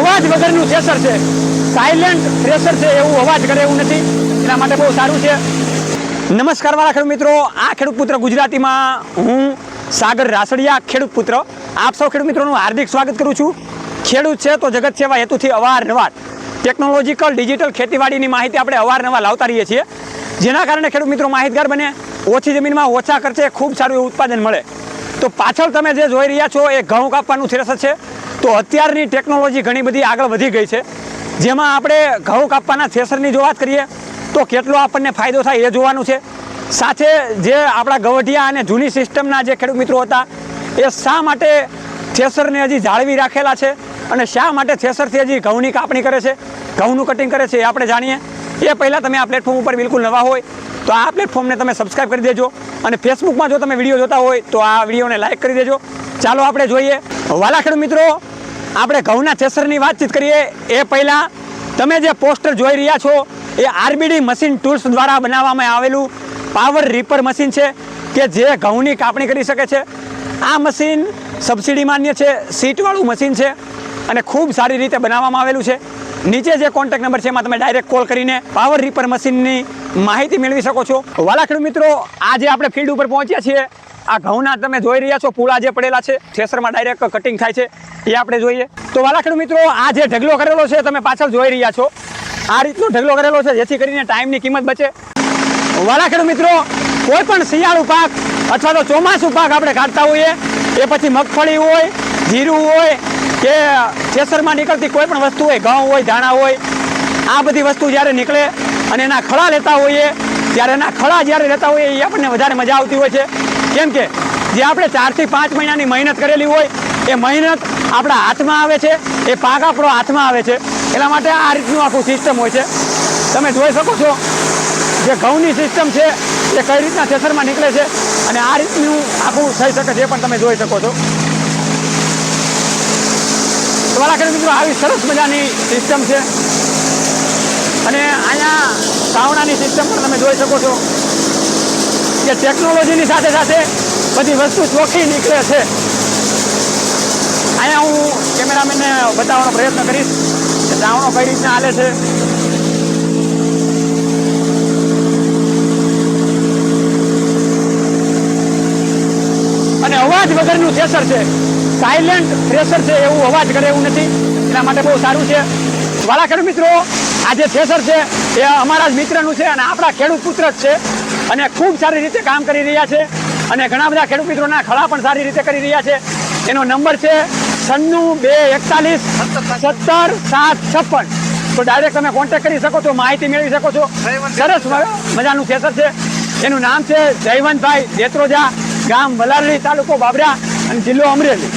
અવાજ વગરનું થ્રેસર છે. સાયલેન્ટ થ્રેસર છે એવું અવાજ કરે એવું નથી. એના માટે બહુ સારું છે. નમસ્કાર વાળા ખેડૂત મિત્રો. આ ખેડૂત પુત્ર ગુજરાતીમાં હું સાગર રાસડિયા, ખેડૂત પુત્ર. આપ સૌ ખેડૂત મિત્રોનું હાર્દિક સ્વાગત કરું છું. ખેડૂત છે તો જગત સેવા હેતુથી અવારનવાર ટેકનોલોજીકલ ડિજિટલ ખેતીવાડીની માહિતી આપણે અવારનવાર લાવતા રહીએ છીએ. જેના કારણે ખેડૂત મિત્રો માહિતગાર બને. ઓછી જમીનમાં ઓછા ખર્ચે ખૂબ સારું એવું ઉત્પાદન મળે. તો પાછળ તમે જે જોઈ રહ્યા છો એ ઘઉં કાપવાનું થ્રેસર છે. તો અત્યારની ટેકનોલોજી ઘણી બધી આગળ વધી ગઈ છે. જેમાં આપણે ઘઉં કાપવાના થ્રેસરની જો વાત કરીએ, તો કેટલો આપણને ફાયદો થાય એ જોવાનું છે. સાથે જે આપણા ગવઢિયા અને જૂની સિસ્ટમના જે ખેડૂત મિત્રો હતા, એ શા માટે થ્રેસરને હજી જાળવી રાખેલા છે અને શા માટે થ્રેસરથી હજી ઘઉંની કાપણી કરે છે, ઘઉંનું કટિંગ કરે છે એ આપણે જાણીએ. એ પહેલાં તમે આ પ્લેટફોર્મ ઉપર બિલકુલ નવા હોય, તો આ પ્લેટફોર્મને તમે સબસ્ક્રાઈબ કરી દેજો અને ફેસબુકમાં જો તમે વીડિયો જોતા હોય, તો આ વિડીયોને લાઇક કરી દેજો. ચાલો આપણે જોઈએ. વાલા ખેડૂત મિત્રો આપણે ઘઉંના થેસરની વાતચીત કરીએ. એ પહેલાં તમે જે પોસ્ટર જોઈ રહ્યા છો, એ આરબીડી મશીન ટૂલ્સ દ્વારા બનાવવામાં આવેલું પાવર રીપર મશીન છે કે જે ઘઉંની કાપણી કરી શકે છે. આ મશીન સબસિડી માન્ય છે, સીટવાળું મશીન છે અને ખૂબ સારી રીતે બનાવવામાં આવેલું છે. નીચે જે કોન્ટેક્ટ નંબર છે, એમાં તમે ડાયરેક્ટ કોલ કરીને પાવર રીપર મશીનની માહિતી મેળવી શકો છો. વાલા મિત્રો, આજે આપણે ફિલ્ડ ઉપર પહોંચ્યા છીએ. આ ઘઉંના તમે જોઈ રહ્યા છો, પૂળા જે પડેલા છે થ્રેસરમાં ડાયરેક્ટ કટિંગ થાય છે, એ આપણે જોઈએ. તો વાલા મિત્રો, આ જે ઢગલો કરેલો છે, તમે પાછળ જોઈ રહ્યા છો. આ રીતનો ઢગલો કરેલો છે, જેથી કરીને ટાઈમની કિંમત બચે. વાલા મિત્રો, કોઈ પણ શિયાળુ પાક અથવા તો ચોમાસું પાક આપણે કાઢતા હોઈએ, એ પછી મગફળી હોય, જીરું હોય, કે થેસરમાં નીકળતી કોઈ પણ વસ્તુ હોય, ઘઉં હોય, ધાણા હોય, આ બધી વસ્તુ જ્યારે નીકળે અને એના ખળા લેતા હોઈએ, ત્યારે એના ખળા જ્યારે લેતા હોઈએ, એ આપણને વધારે મજા આવતી હોય છે. કેમ કે જે આપણે ચારથી પાંચ મહિનાની મહેનત કરેલી હોય, એ મહેનત આપણા હાથમાં આવે છે, એ પાક આપણો હાથમાં આવે છે. એટલા માટે આ રીતનું આખું સિસ્ટમ હોય છે. તમે જોઈ શકો છો જે ઘઉંની સિસ્ટમ છે, એ કઈ રીતના થેસરમાં નીકળે છે અને આ રીતનું આખું થઈ શકે છે પણ તમે જોઈ શકો છો. તમારા કરે મિત્રો, આવી સરસ મજાની સિસ્ટમ છે. અને અહીંયા સાવણાની સિસ્ટમ પણ તમે જોઈ શકો છો. કે ટેકનોલોજીની સાથે સાથે બધી વસ્તુ ચોખ્ખી નીકળે છે. અહીંયા હું કેમેરામેનને બતાવવાનો પ્રયત્ન કરીશ. કે સાવણો કઈ રીતના હાલે છે? અને અવાજ વગરનું થ્રેસર છે. સાયલેન્ટ થ્રેસર છે એવું અવાજ કરે એવું નથી. એના માટે બહુ સારું છે. વાલા ખેડૂત મિત્રો આ જે થેસર છે. એ અમારા જ મિત્રનું છે અને આપણા ખેડૂત પુત્ર જ છે અને ખૂબ સારી રીતે કામ કરી રહ્યા છે અને ઘણા બધા ખેડૂત મિત્રોના ખળા પણ સારી રીતે કરી રહ્યા છે. એનો નંબર છે સન્નું બે એકતાલીસ સત્તર સાત છપ્પન. તો ડાયરેક્ટ તમે કોન્ટેક્ટ કરી શકો છો માહિતી મેળવી શકો છો. સરસ મજાનું થ્રેસર છે. એનું નામ છે જયવંતભાઈ દેત્રોજા ગામ વલારડી તાલુકો બાબરા અને જિલ્લો અમરેલી.